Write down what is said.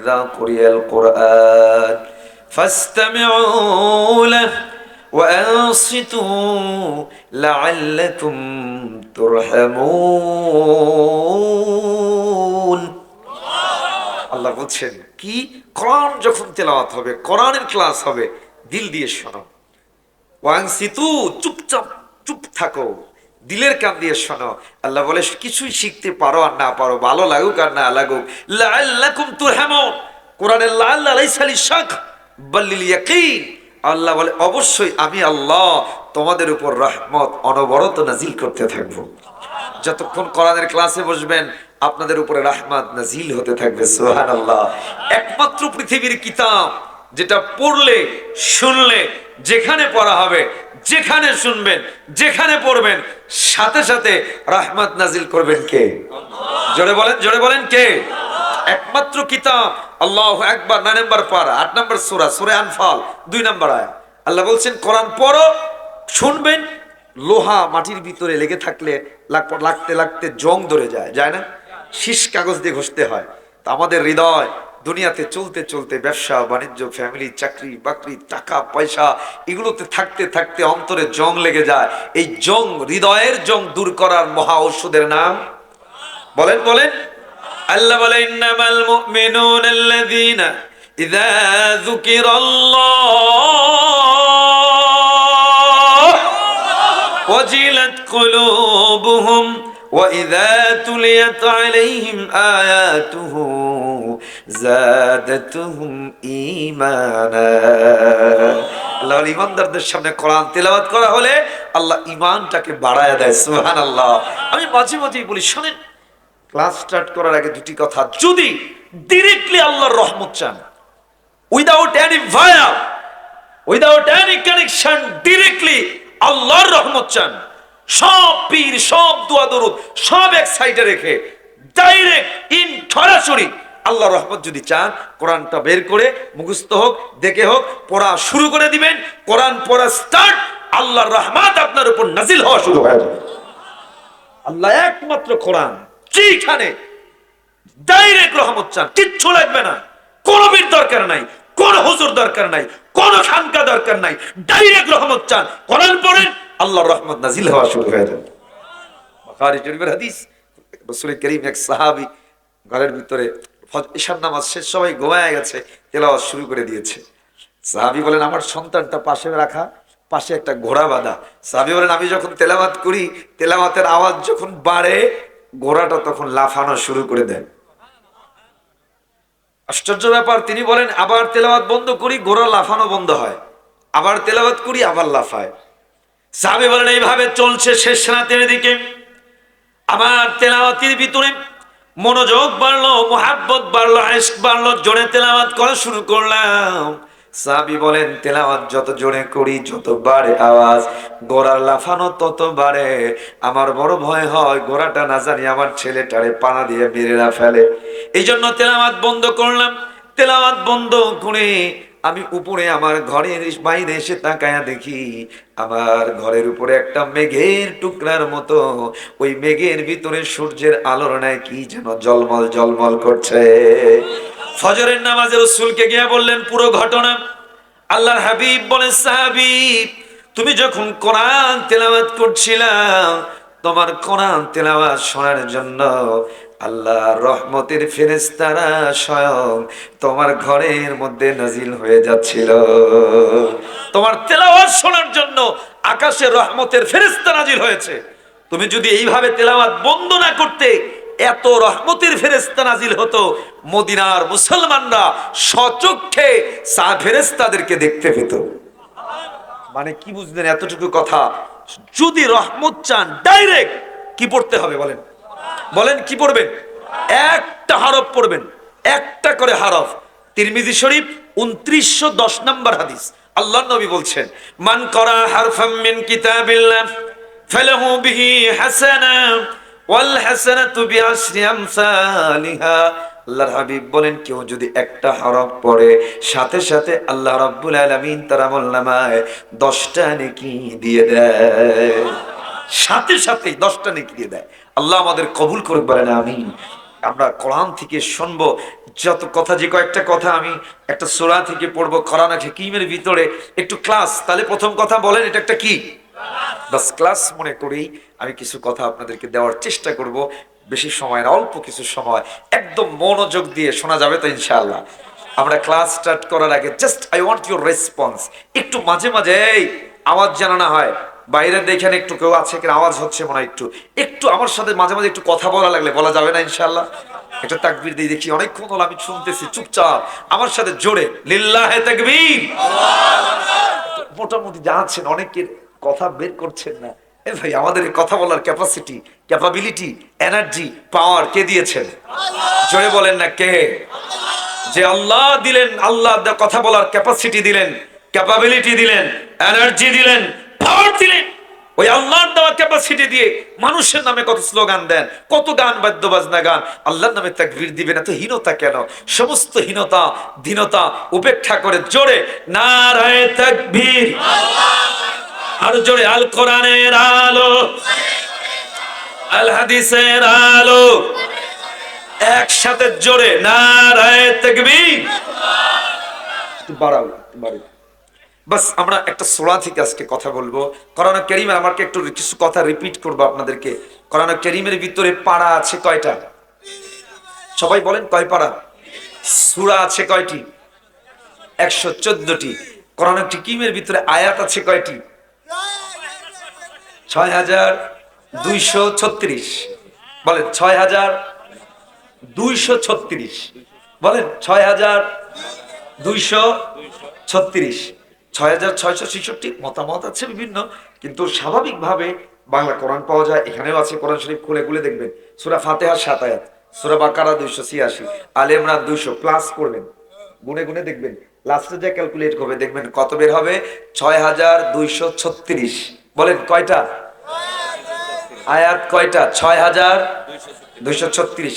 وإذا قرئ القرآن فاستمعوا له وأنصتوا لعلكم ترحمون আল্লাহ বলছেন কি কোরআন যখন তেলাওয়াত হবে কোরআনের ক্লাস হবে দিল দিয়ে শোনো ওয়াংসিতু চুপচাপ চুপ থাকো দিলের কান দিয়ে শোনো। আল্লাহ বলে, কিছুই শিখতে পারো আর না পারো, ভালো লাগুক আর না লাগুক। লাআল্লাকুম তুরহামুন। কোরআনের লাল লাইসা লিশাক বাল্লিল আল্লাহ বলে, অবশ্যই আমি আল্লাহ তোমাদের উপর রহমত, অনবরত নাজিল করতে থাকব। যতক্ষণ কোরআনের ক্লাসে বসবেন, আপনাদের উপরে রাহমাত নাজিল হতে থাকবে সোহান আল্লাহ একমাত্র পৃথিবীর কিতাব যেটা পড়লে শুনলে যেখানে পড়া হবে, যেখানে শুনবেন, যেখানে পড়বেন, সাথে সাথে রাহমাত নাজিল করবেন কে? জোরে বলেন জোরে বলেন কে? একমাত্র কিতাব, আল্লাহ একবার নয় নম্বর পারা, আট নম্বর সুরা, সুরে আনফাল, দুই নম্বর আয় আল্লাহ বলছেন, কোরআন পড়ো, শুনবেন, লোহা মাটির ভিতরে লেগে থাকলে লাগ- লাগতে লাগতে জং ধরে যায় যায় না? শীষ কাগজ দিয়ে ঘষতে হয়। তা আমাদের হৃদয় দুনিয়াতে চলতে চলতে ব্যবসা, বাণিজ্য ফ্যামিলি চাকরি, বাকরি, টাকা, পয়সা, এগুলোতে থাকতে থাকতে অন্তরে জং লেগে যায়। এই জং, হৃদয়ের জং দূর করার মহা ঔষধের নাম? বলেন বলেন। আল্লাহ বলেন, ইন্নামাল মুমিনুন আল্লাযীনা وإذا تليت عليهم آياته زادتهم إيمانا আল্লাহর ইমানদারদের সামনে কোরআন তেলাওয়াত করা হলে আল্লাহ ইমানটাকে বাড়ায় দেয় সুবহান আল্লাহ আমি মাঝে মাঝেই বলি শোনেন ক্লাস স্টার্ট করার আগে দুটি কথা যদি ডিরেক্টলি আল্লাহর রহমত চান without any via without any connection directly আল্লাহর রহমত চান সব পীর, সব দোয়া দরুদ, সব এক সাইডে রেখে ডাইরেক্ট ইন সরাসরি আল্লাহ রহমত যদি চান, কোরআনটা বের করে, মুখস্থ হোক, দেখে হোক, পড়া শুরু করে দিবেন। কোরআন পড়া স্টার্ট আল্লাহর রহমত আপনার উপর নাজিল হওয়া শুরু হয়ে যাবে। আল্লাহ একমাত্র কোরআন যেখানে ডাইরেক্ট রহমত চান, কিচ্ছু লাগবে না। কোনো বীর দরকার নাই, কোন হুজুর দরকার নাই, কোন খানকা দরকার নাই। ডাইরেক্ট রহমত চান। কোরআন পড়েন আল্লাহর রহমত নাজিল হওয়া শুরু হয়ে যাবে বুখারী শরীফের হাদিস রাসূল করিম এক সাহাবী ঘরের ভিতরে ঈশার নামাজ শেষ, সবাই ঘুমায় গেছে, তেলাওয়াত শুরু করে দিয়েছে। সাহাবী বলেন, আমার সন্তানটা পাশে রাখা, পাশে একটা ঘোড়া বাঁধা। সাহাবী বলেন, আমি যখন তেলাওয়াত করি তেলাবাতের আওয়াজ যখন বাড়ে, ঘোড়াটা তখন লাফানো শুরু করে দেয়। আশ্চর্য ব্যাপার, তিনি বলেন, আবার তেলাওয়াত বন্ধ করি, ঘোড়া লাফানো বন্ধ হয়। আবার তেলাওয়াত করি, আবার লাফায়। সাহাবী বলেন, এইভাবে চলছে শেষ রাতের দিকে। আমার তেলাওয়াতের ভিতরে মনোযোগ বাড়লো, মোহাব্বত বাড়লো আয়েশক বাড়লো, জোরে তেলাওয়াত করা শুরু করলাম। সাবি বলেন, তেলাওয়াত যত জোরে করি, যত বাড়ে আওয়াজ, গোড়ার লাফানো তত বাড়ে। আমার বড় ভয় হয়, গোড়াটা না জানি আমার ছেলেটারে পানা দিয়ে মেরে না ফেলে। এই জন্য তেলাওয়াত বন্ধ করলাম। তেলাওয়াত বন্ধ করে আমি উপরে আমার ঘরের বাইরে এসে তাকায়া দেখি আমার ঘরের উপরে একটা মেঘের টুকরার মতো, ওই মেঘের ভিতরে সূর্যের আলোর নেয় কি যেন জলমল জলমল করছে। ফজরের নামাজে রসুলকে গিয়ে বললেন, পুরো ঘটনা। আল্লাহর হাবিব বলে সাহাবিব তুমি যখন কোরআন তেলাওয়াত করছিলাম, তোমার কোরআন তেলাওয়াত শোনার জন্য আল্লাহ রহমতের ফেরেস্তারা স্বয়ং তোমার ঘরের মধ্যে নাজিল হয়ে যাচ্ছিল। তোমার তেলাওয়াত শোনার জন্য আকাশে রহমতের ফেরেস্তা নাজিল হয়েছে। তুমি যদি এইভাবে তেলাওয়াত বন্ধ না করতে এত রহমতের ফেরেস্তা নাজিল হতো, মদিনার মুসলমানরা সচক্ষে সা ফেরেস্তাদেরকে দেখতে পেত। মানে কি বুঝলেন এতটুকু কথা? যদি রহমত চান, ডাইরেক্ট কি পড়তে হবে বলেন? বলেন, কি পড়বেন? একটা হরফ পড়বেন। একটা করে হরফ। তিরমিজি শরীফ, উনত্রিশশো দশ নম্বর হাদিস। আল্লাহ নবী বলছেন, মান করা হারফাম মিন কিতাবিল্লাহ, ফালাহু বিহি হাসানা, ওয়াল হাসানাতু বিআশরি আমসালিহা। আল্লাহর হাবিব বলেন, কেউ যদি একটা হরফ পড়ে, সাথে সাথে আল্লাহ রাব্বুল আলামিন তার আমলনামায় 10টা নেকি দিয়ে দেয়। সাথে সাথে দশটা নেকি দিয়ে দেয়। আল্লাহ আমাদের কবুল করে বলেন আমি আমরা কোরআন থেকে শুনব। যত কথা, যে কয়েকটা কথা আমি একটা সোরা থেকে পড়ব, কোরআন হাকিমের ভিতরে একটু ক্লাস তাহলে প্রথম কথা বলেন, এটা একটা কি? বাস ক্লাস মনে করেই আমি কিছু কথা আপনাদেরকে দেওয়ার চেষ্টা করব। বেশি সময় না, অল্প কিছু সময়। একদম মনোযোগ দিয়ে শোনা যাবে তো ইনশাআল্লাহ। আমরা ক্লাস স্টার্ট করার আগে just I want your response একটু মাঝে মাঝে আওয়াজ যেন না হয়। বাইরে দেখেন একটু কেউ আছে কিনা, আওয়াজ হচ্ছে মনে একটু। একটু আমার সাথে মাঝে মাঝে একটু কথা বলা লাগলে বলা যাবে না ইনশাআল্লাহ। একটা তাকবির দিয়ে দেখি, অনেকক্ষণ হলো আমি শুনতেছি, চুপচাপ। আমার সাথে জোরে, লিল্লাহে তাকবীর। মোটামুটি জানাচ্ছেন, অনেকের কথা বের করছেন না। এ ভাই, আমাদের কথা বলার ক্যাপাসিটি ক্যাপাবিলিটি এনার্জি পাওয়ার কে দিয়েছেন? জোরে বলেন না কে? যে আল্লাহ দিলেন, আল্লাহ কথা বলার ক্যাপাসিটি দিলেন ক্যাপাবিলিটি দিলেন এনার্জি দিলেন পাওয়ার দিলেন। ওই আল্লাহর দেওয়া ক্যাপাসিটি দিয়ে মানুষের নামে কত স্লোগান দেন, কত গান বাদ্য বাজনা গান। আল্লাহর নামে তাকবীর দিবেন, এত হীনতা কেন? সমস্ত হীনতা, দীনতা উপেক্ষা করে জোরে নারায়ে তাকবীর। আর জোরে আল কোরআনের আলো, আল হাদিসের আলো, একসাথে জোরে নারায়ে তাকবীর। বাড়াও বাড়াও। বাস, আমরা একটা সোরা থেকে আজকে কথা বলব। কোরআন করিমের আমাকে একটু কিছু কথা রিপিট করব আপনাদেরকে। করোনা করিমের ভিতরে পাড়া আছে কয়টা? সবাই বলেন কয় পাড়া? সুরা আছে কয়টি? একশো চোদ্দটি। কোরআন কিমের ভিতরে আয়াত আছে কয়টি? ছয় হাজার দুইশো ছত্রিশ। বলেন, ছয় হাজার দুইশো ছত্রিশ। বলেন, ছয় হাজার দুইশো ছত্রিশ। ছয় হাজার ছয়শো ছেষট্টি মতামত আছে বিভিন্ন, কিন্তু স্বাভাবিকভাবে বাংলা কোরআন পাওয়া যায়, এখানেও আছে কোরআন শরীফ, খুলে খুলে দেখবেন। সুরা ফাতেহার সাত আয়াত, সুরা বাকারা দুইশো ছিয়াশি, আলে ইমরান দুইশো প্লাস করবেন। গুনে গুনে দেখবেন লাস্টে যে ক্যালকুলেট করবে, দেখবেন কত বের হবে? ছয় হাজার দুইশো ছত্রিশ। বলেন, কয়টা? আয়াত কয়টা? ছয় হাজার দুইশো ছত্রিশ।